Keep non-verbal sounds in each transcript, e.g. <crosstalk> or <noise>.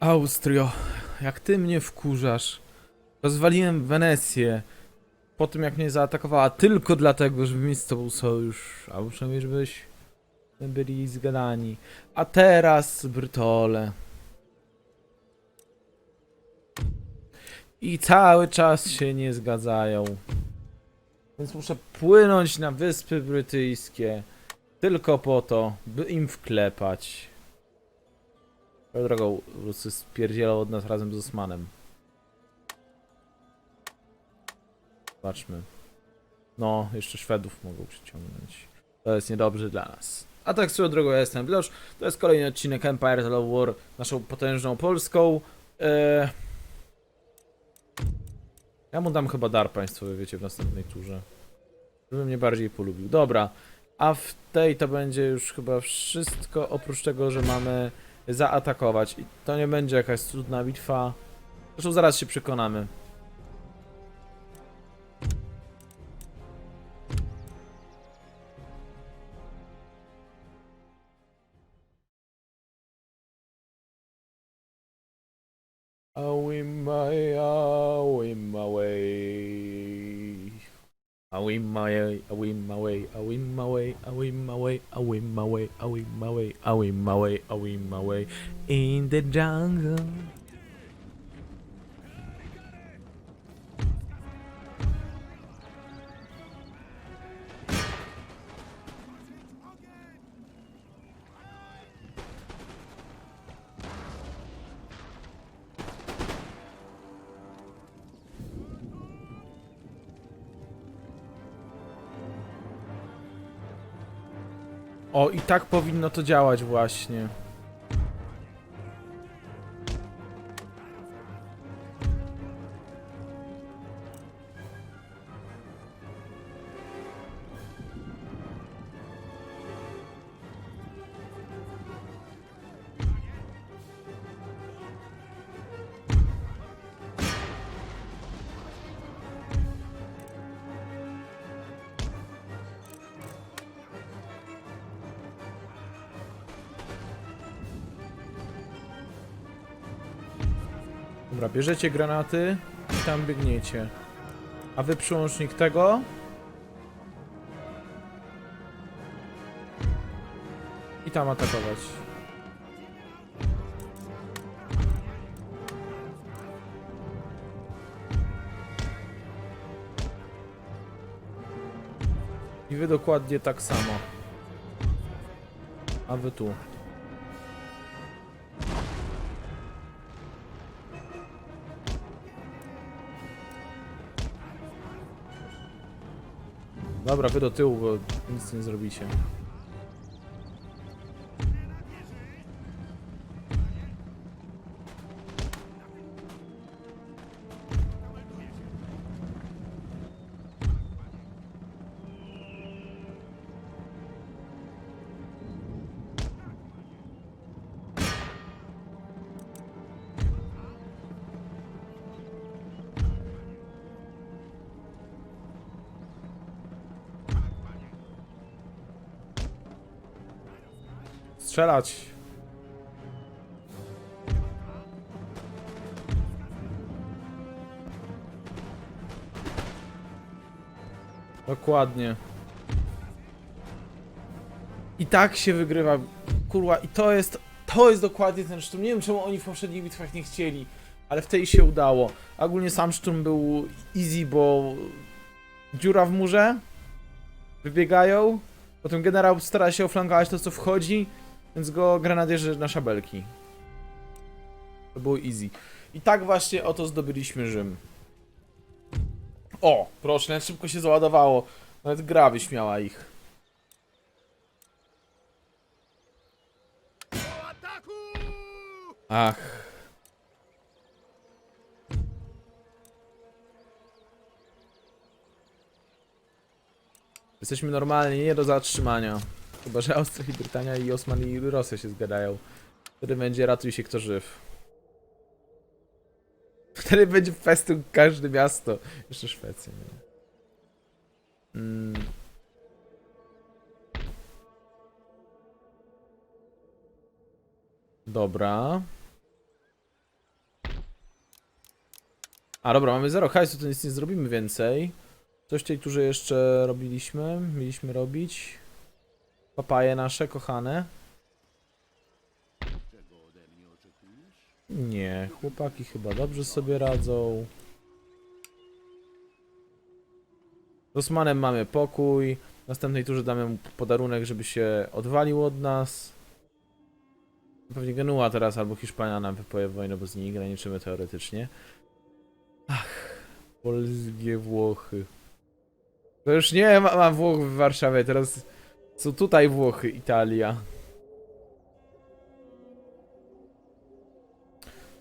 Austrio, jak ty mnie wkurzasz. Rozwaliłem Wenecję. Po tym jak mnie zaatakowała tylko dlatego, żeby mieć z tobą sojusz. A przynajmniej żebyś byli zgadani. A teraz Brytole. I cały czas się nie zgadzają. Więc muszę płynąć na Wyspy Brytyjskie. Tylko po to, by im wklepać. Swoją drogą, Rusy spierdzielał od nas razem z Osmanem. Zobaczmy. No, jeszcze Szwedów mogą przyciągnąć. To jest niedobrze dla nas. A tak swoją drogą, ja jestem Blosz. To jest kolejny odcinek Empire The Love War, naszą potężną Polską. Eee... Ja mu dam chyba dar państwowy, wiecie, w następnej turze. Żeby mnie bardziej polubił. Dobra. A w tej to będzie już chyba wszystko, oprócz tego, że mamy zaatakować. I to nie będzie jakaś trudna bitwa. Zresztą zaraz się przekonamy. I my way, I my way, I win my way, I win my way, I win my way, I win my way, I win my way, I win my way? In the jungle. O, i tak powinno to działać właśnie. Bierzecie granaty i tam biegniecie. A wy przyłącznik tego. I tam atakować. I wy dokładnie tak samo. A wy tu. Dobra, wy do tyłu, bo nic nie zrobicie. Strzelać! Dokładnie. I tak się wygrywa. Kurwa, i to jest. To jest dokładnie ten szturm. Nie wiem czemu oni w poprzednich bitwach nie chcieli, ale w tej się udało. Ogólnie sam szturm był easy, bo dziura w murze. Wybiegają. Potem generał stara się oflankować to, co wchodzi, więc go grenadierzy na szabelki. To było easy. I tak właśnie oto zdobyliśmy Rzym. O, proszę, jak szybko się załadowało. Nawet gra wyśmiała ich. Ach. Jesteśmy normalnie, nie do zatrzymania. Chyba, że Austria i Brytania i Osman i Rosja się zgadają. Wtedy będzie ratuj się kto żyw. Wtedy będzie festyn każde miasto. Jeszcze Szwecja, nie? Mm. Dobra. A dobra, mamy zero hajsu, to nic nie zrobimy więcej. Coś tej turze jeszcze robiliśmy, mieliśmy robić. Papaje nasze, kochane. Nie, chłopaki chyba dobrze sobie radzą. Z Osmanem mamy pokój. W następnej turze damy mu podarunek, żeby się odwalił od nas. Pewnie Genua teraz albo Hiszpania nam wypowie wojnę, bo z nimi graniczymy teoretycznie. Ach, polskie Włochy. To już nie ma, ma Włoch w Warszawie, teraz są tutaj Włochy, Italia.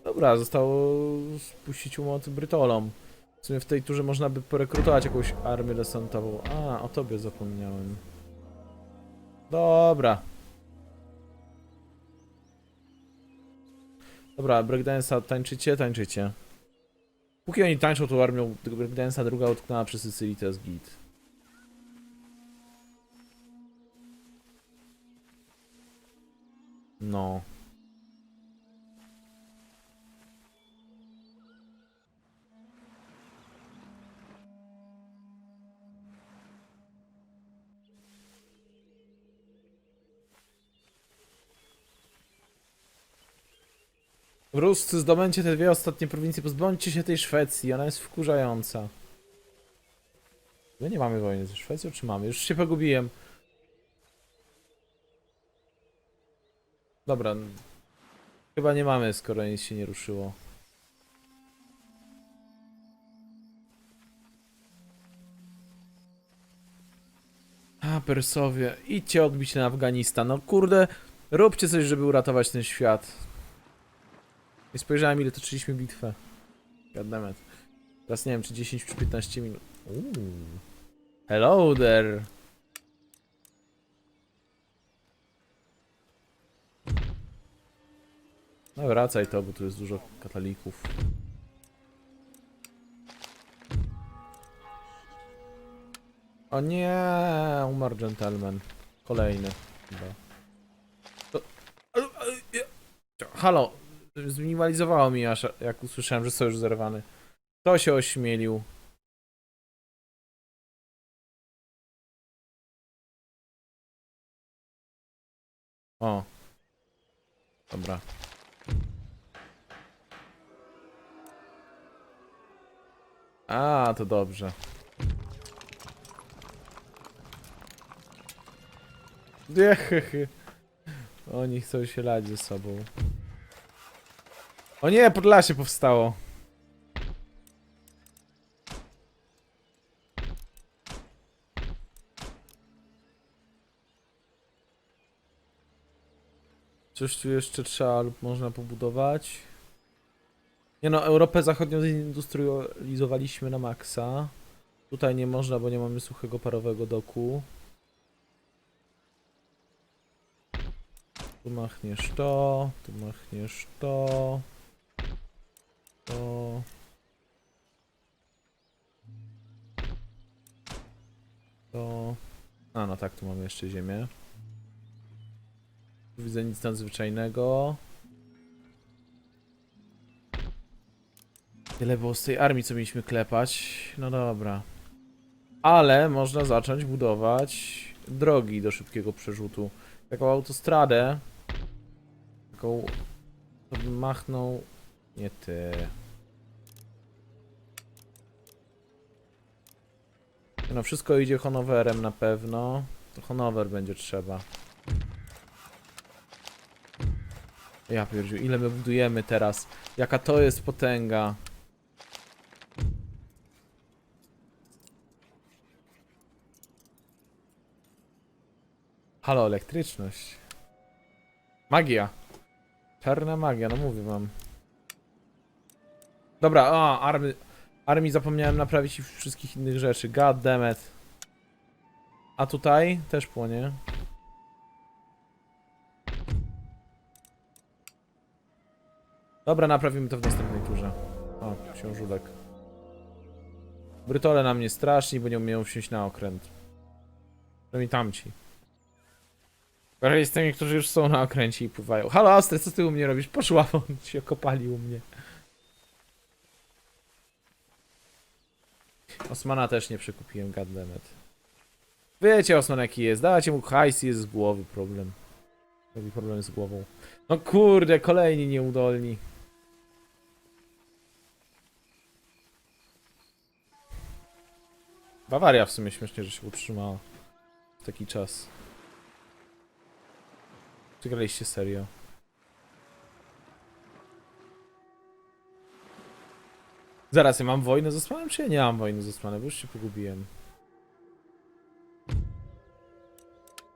Dobra, zostało spuścić umoty Brytolom. W sumie w tej turze można by porekrutować jakąś armię desantową. A, o tobie zapomniałem. Dobra. Dobra, breakdance'a tańczycie? Tańczycie. Póki oni tańczą tą armią tego breakdance'a, druga utknęła przy Sycylii, to jest git. No. Ruscy, zdobędzie te dwie ostatnie prowincje, pozbądźcie się tej Szwecji, ona jest wkurzająca. My nie mamy wojny ze Szwecją, czy mamy? Już się pogubiłem. Dobra. Chyba nie mamy, skoro nic się nie ruszyło. A, Persowie, idźcie odbić na Afganistan. No kurde, róbcie coś, żeby uratować ten świat. Nie spojrzałem ile toczyliśmy bitwę. Goddammit. Teraz nie wiem czy 10 czy 15 minut. Uuu. Hello there. No wracaj to, bo tu jest dużo katolików. O nie, umarł gentleman. Kolejny. Chyba. Halo, zminimalizowało mi aż jak usłyszałem, że sojusz zerwany. Kto się ośmielił? O. Dobra. A, to dobrze. <laughs> Jehehe. Oni chcą się lać ze sobą. O nie, Podlasie powstało. Coś tu jeszcze trzeba lub można pobudować. Nie no, Europę Zachodnią zindustrializowaliśmy na maksa. Tutaj nie można, bo nie mamy suchego parowego doku. Tu machniesz to, tu machniesz to. To. To. A no tak, tu mamy jeszcze ziemię. Tu widzę nic nadzwyczajnego. Tyle było z tej armii, co mieliśmy klepać. No dobra. Ale można zacząć budować drogi do szybkiego przerzutu. Taką autostradę. Taką... To machnął... Nie ty. No wszystko idzie Honoverem na pewno. To Honover będzie trzeba. Ja pierdziu, ile my budujemy teraz? Jaka to jest potęga? Halo, elektryczność. Magia. Czarna magia, no mówię wam. Dobra, a, army, armii zapomniałem naprawić i wszystkich innych rzeczy. God damn it. A tutaj też płonie. Dobra, naprawimy to w następnej turze. O, książulek. Brytole nam nie straszni, bo nie umieją wsiąść na okręt. To mi tamci. Gorzej z tymi, którzy już są na okręcie i pływają. Halo, Astrid, co ty u mnie robisz? Poszła, <laughs> on się kopali u mnie. Osmana też nie przekupiłem, goddammit. Wiecie Osman jaki jest, dajcie mu hajs jest z głowy problem. Robi problem z głową. No kurde, kolejni nieudolni. Bawaria w sumie śmiesznie, że się utrzymała. W taki czas. Czy graliście serio? Zaraz, ja mam wojnę z Osmanem, czy ja nie mam wojny z Osmanem? Bo już się pogubiłem.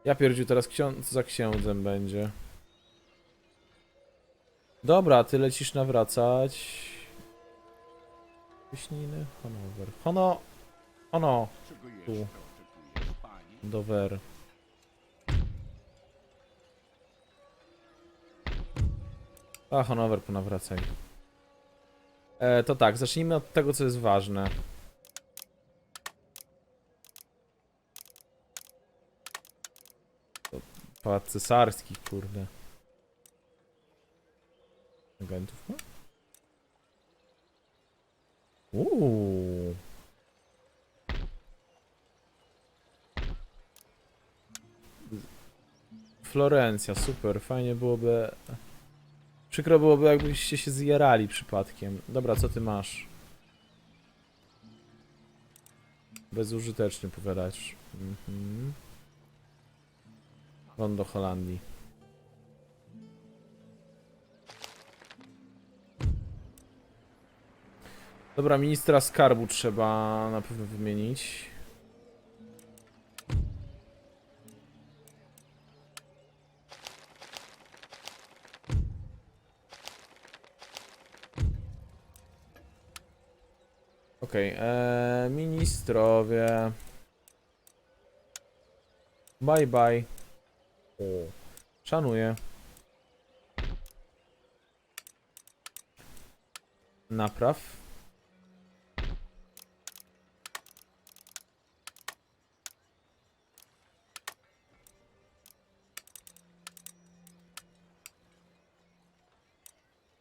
Ja pierdziu, teraz ksiądz za księdzem będzie. Dobra, ty lecisz nawracać. Wyśniny, Hanower. Hono... Hono... Tu. Dover. A, Hanower, ponawracaj. E, to tak, zacznijmy od tego, co jest ważne. To Pałac cesarski, kurde. Agentów ma? Uuu. Florencja, super, fajnie byłoby... Przykro byłoby, jakbyście się zjarali przypadkiem. Dobra, co ty masz? Bezużytecznie powiadać. Mhm. Won do Holandii. Dobra, ministra skarbu trzeba na pewno wymienić. Okej, okay, ministrowie. Bye bye. O, szanuję. Napraw.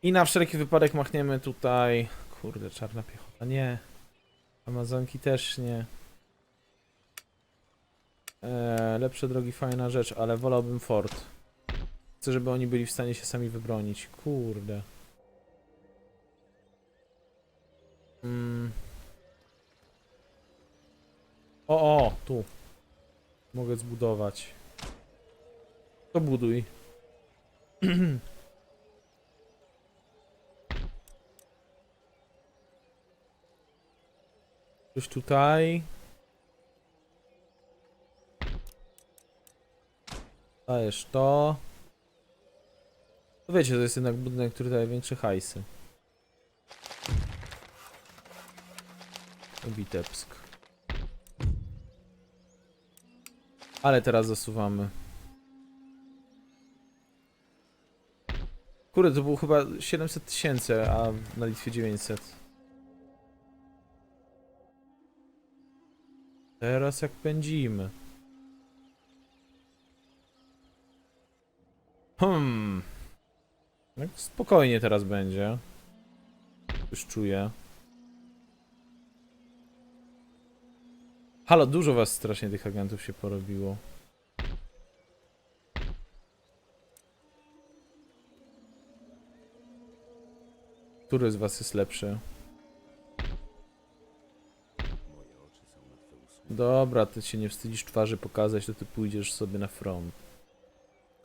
I na wszelki wypadek machniemy tutaj. Kurde, czarna piechota. Nie. Amazonki też nie. Eee, lepsze drogi, fajna rzecz, ale wolałbym fort. Chcę, żeby oni byli w stanie się sami wybronić. Kurde. Mm. O, o, tu. Mogę zbudować. To buduj. <clears throat> Coś tutaj. Dajesz to. To wiecie, to jest jednak budynek, który daje większe hajsy. Witebsk. Ale teraz zasuwamy. Kurde, to było chyba 700 tysięcy, a na Litwie 900. Teraz jak pędzimy. Hmm. Jak spokojnie teraz będzie. Już czuję. Halo, dużo was strasznie tych agentów się porobiło. Który z was jest lepszy? Dobra, ty się nie wstydzisz twarzy pokazać, to ty pójdziesz sobie na front.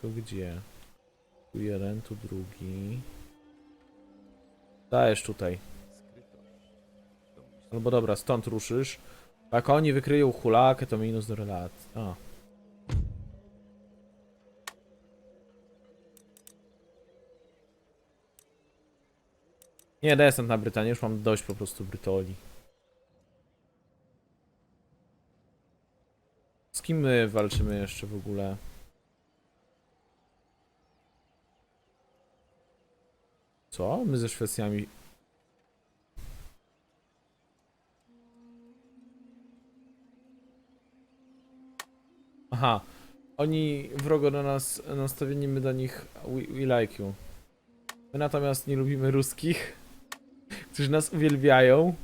To gdzie? Tu jeden, tu drugi. Dajesz tutaj. Albo dobra, stąd ruszysz. Jak oni wykryją hulakę, to minus do relacji. A. Nie, desant na Brytanię, już mam dość po prostu Brytolii. Kim my walczymy jeszcze w ogóle? Co? My ze Szwecjami. Aha. Oni wrogo do nas nastawieni, my do nich we, we like you. My natomiast nie lubimy ruskich, którzy nas uwielbiają.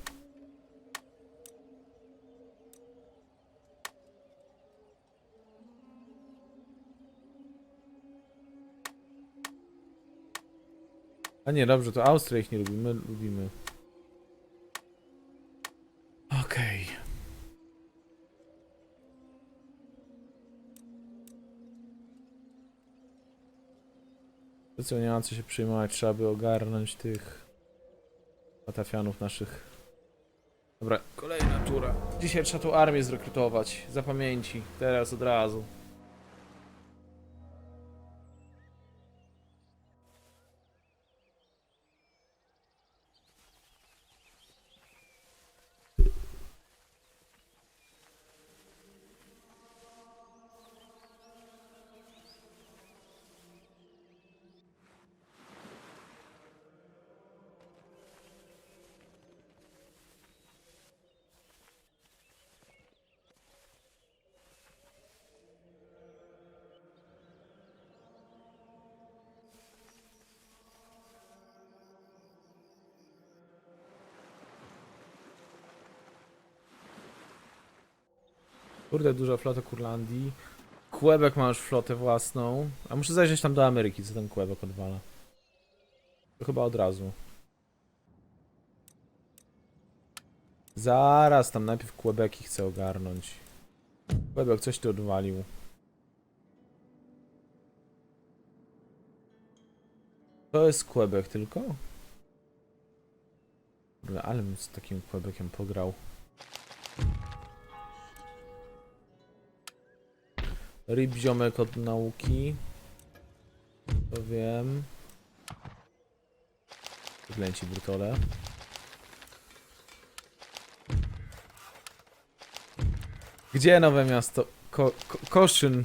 A nie, dobrze, to Austria ich nie lubi, my lubimy. Okej. To co, nie ma co się przejmować, trzeba by ogarnąć tych Atafianów naszych. Dobra, kolejna tura. Dzisiaj trzeba tą armię zrekrutować, zapamięci, teraz od razu. Kurde, duża flota Kurlandii. Quebec ma już flotę własną. A muszę zajrzeć tam do Ameryki, co ten Quebec odwala. To chyba od razu. Zaraz, tam najpierw Quebeci chcę ogarnąć. Quebec, coś ty odwalił. To jest Quebec tylko? Ale bym z takim Quebeciem pograł. Rip ziomek od nauki. To wiem. Wyglęci brutole. Gdzie nowe miasto? Ko ko Koszyn.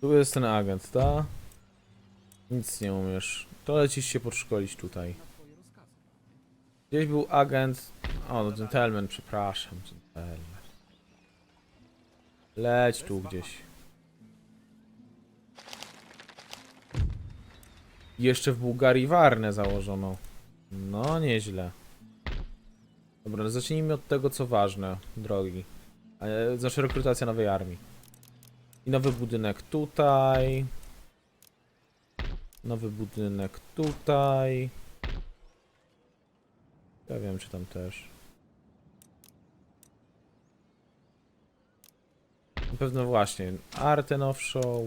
Tu jest ten agent, ta? Nic nie umiesz. To lecisz się podszkolić tutaj. Gdzieś był agent... O, no gentleman, przepraszam. Gentleman. Leć tu gdzieś. Jeszcze w Bułgarii Warnę założono. No, nieźle. Dobra, no zacznijmy od tego, co ważne, drogi. E, Znaczy rekrutacja nowej armii. I nowy budynek tutaj. Nowy budynek tutaj. Ja wiem, czy tam też. Na pewno właśnie. Artenow Show.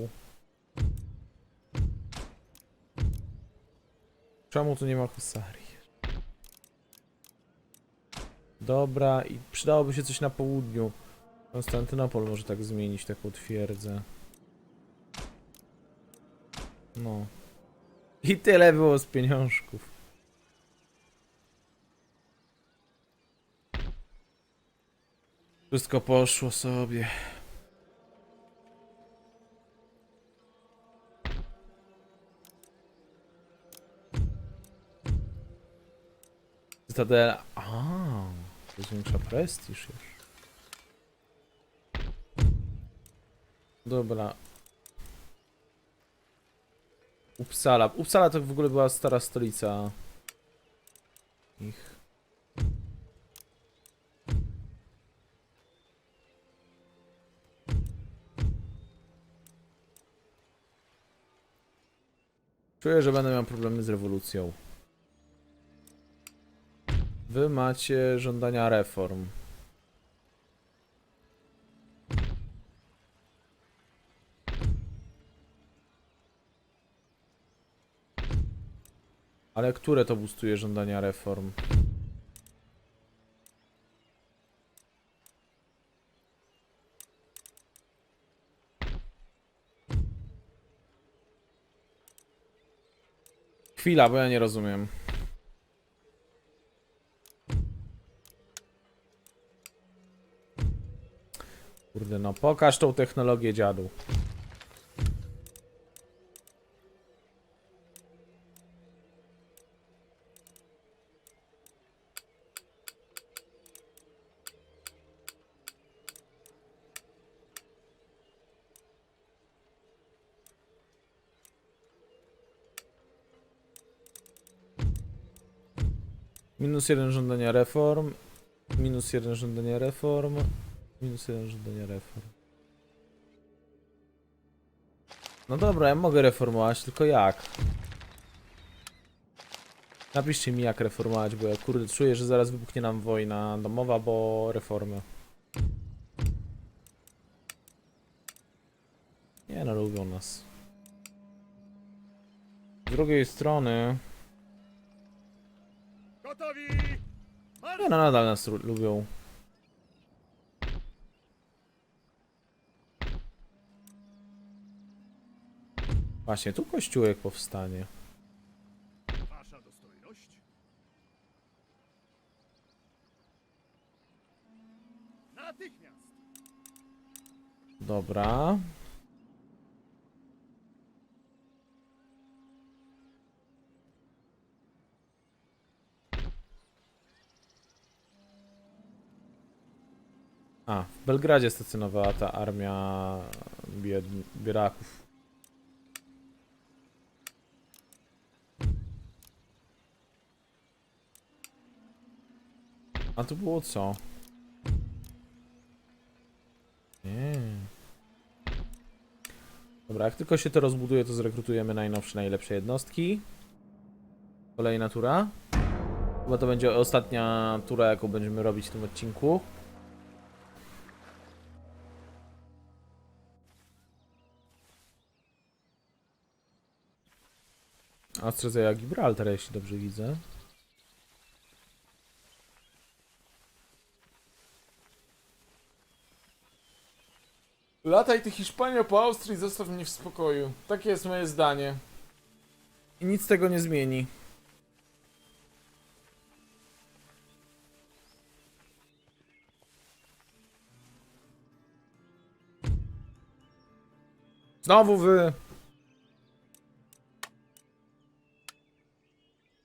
Czemu tu nie ma husarii? Dobra, i przydałoby się coś na południu. Konstantynopol może tak zmienić taką twierdzę. No. I tyle było z pieniążków. Wszystko poszło sobie. Cytadela. A, to zwiększa prestiż już. Dobra. Uppsala. Uppsala to w ogóle była stara stolica ich. Czuję, że będę miał problemy z rewolucją. Wy macie żądania reform. Ale które to boostuje żądania reform? Chwila, bo ja nie rozumiem. Kurde, no pokaż tą technologię dziadu. Minus jeden żądania reform. Minus jeden żądania reform. Minus jeden żądania reform. No dobra, ja mogę reformować, tylko jak? Napiszcie mi jak reformować, bo ja kurde czuję, że zaraz wybuchnie nam wojna domowa, bo reformy. Nie no, lubią nas. Z drugiej strony... Gotowi! Nie no, nadal nas lubią. Właśnie, tu kościółek powstanie. Wasza dostojność? Natychmiast! Dobra. A, w Belgradzie stacjonowała ta armia bied bieraków. A tu było co? Nie. Dobra, jak tylko się to rozbuduje, to zrekrutujemy najnowsze, najlepsze jednostki. Kolejna tura. Chyba to będzie ostatnia tura, jaką będziemy robić w tym odcinku. Astrzezeja Gibraltar, jeśli dobrze widzę. Lataj ty Hiszpania po Austrii, zostaw mnie w spokoju. Takie jest moje zdanie. I nic tego nie zmieni. Znowu wy.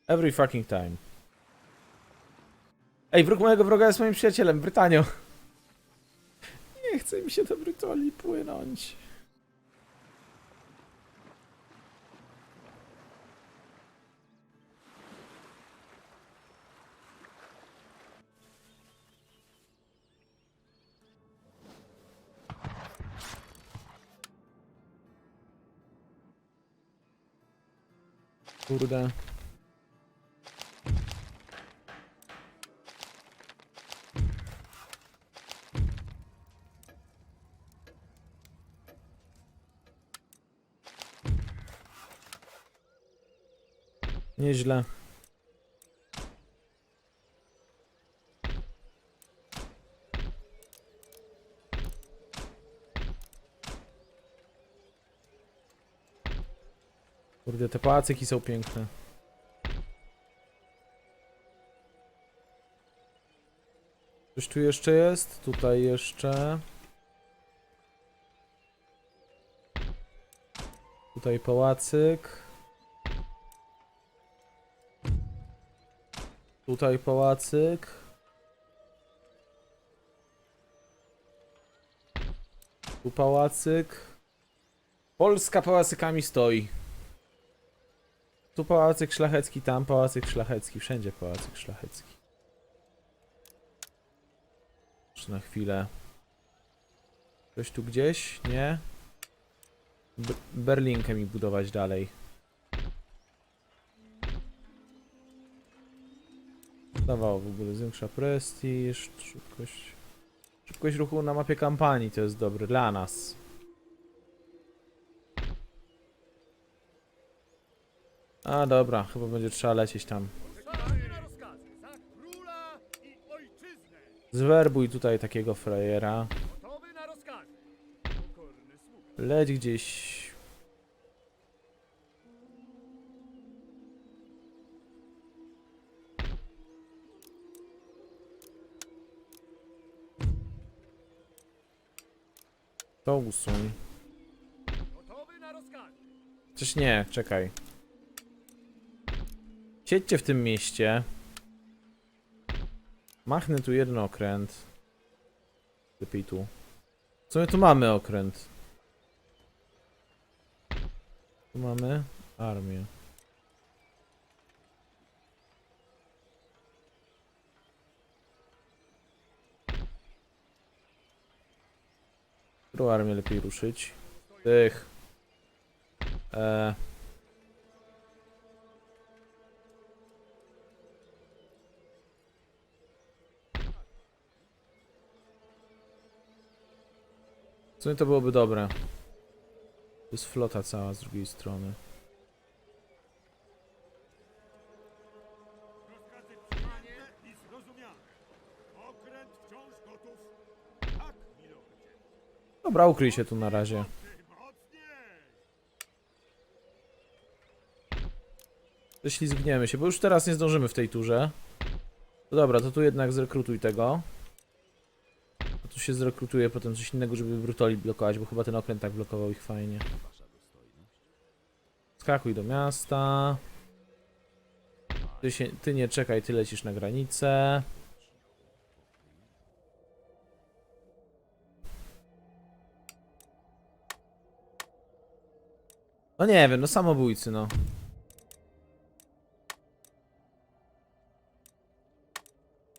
Every fucking time. Ej, wróg mojego wroga jest moim przyjacielem, Brytanią. Nie chce mi się do Brytolii płynąć. Kurde. Nieźle. Kurde, te pałacyki są piękne. Coś tu jeszcze jest? Tutaj jeszcze. Tutaj pałacyk. Tutaj pałacyk. Tu pałacyk. Polska pałacykami stoi. Tu pałacyk szlachecki, tam pałacyk szlachecki, wszędzie pałacyk szlachecki. Jeszcze na chwilę. Ktoś tu gdzieś? Nie? B Berlinkę mi budować dalej. Dawało w ogóle, zwiększa prestiż, szybkość. Szybkość ruchu na mapie kampanii to jest dobre dla nas. A dobra, chyba będzie trzeba lecieć tam. Zwerbuj tutaj takiego frajera. Leć gdzieś. To usuń. Coś nie, czekaj. Siedźcie w tym mieście. Machnę tu jeden okręt. Lepiej tu. Co my tu mamy okręt? Tu mamy armię. Którą armię lepiej ruszyć? Tych. E... W sumie to byłoby dobre. To jest flota cała z drugiej strony. Dobra, ukryj się tu na razie. Ześlizgniemy się, bo już teraz nie zdążymy w tej turze. No dobra, to tu jednak zrekrutuj tego. A tu się zrekrutuje potem coś innego, żeby brutoli blokować, bo chyba ten okręt tak blokował ich fajnie. Skakuj do miasta. Ty, się, ty nie czekaj, ty lecisz na granicę. No nie wiem, no samobójcy, no.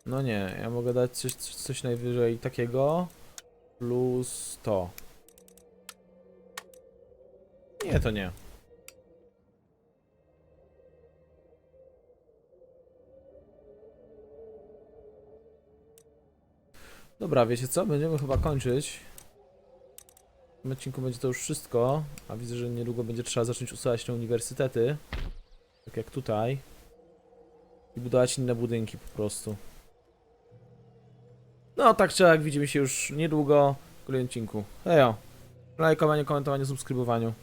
No nie, ja mogę dać coś, coś, najwyżej takiego. Plus to. Nie, to nie. Dobra, wiecie co? Będziemy chyba kończyć. Tym odcinku będzie to już wszystko, a widzę, że niedługo będzie trzeba zacząć usuwać te uniwersytety. Tak jak tutaj. I budować inne budynki po prostu. No tak czy jak widzimy się już niedługo w kolejnym odcinku. Hejo. Lajkowanie, komentowanie, subskrybowaniu.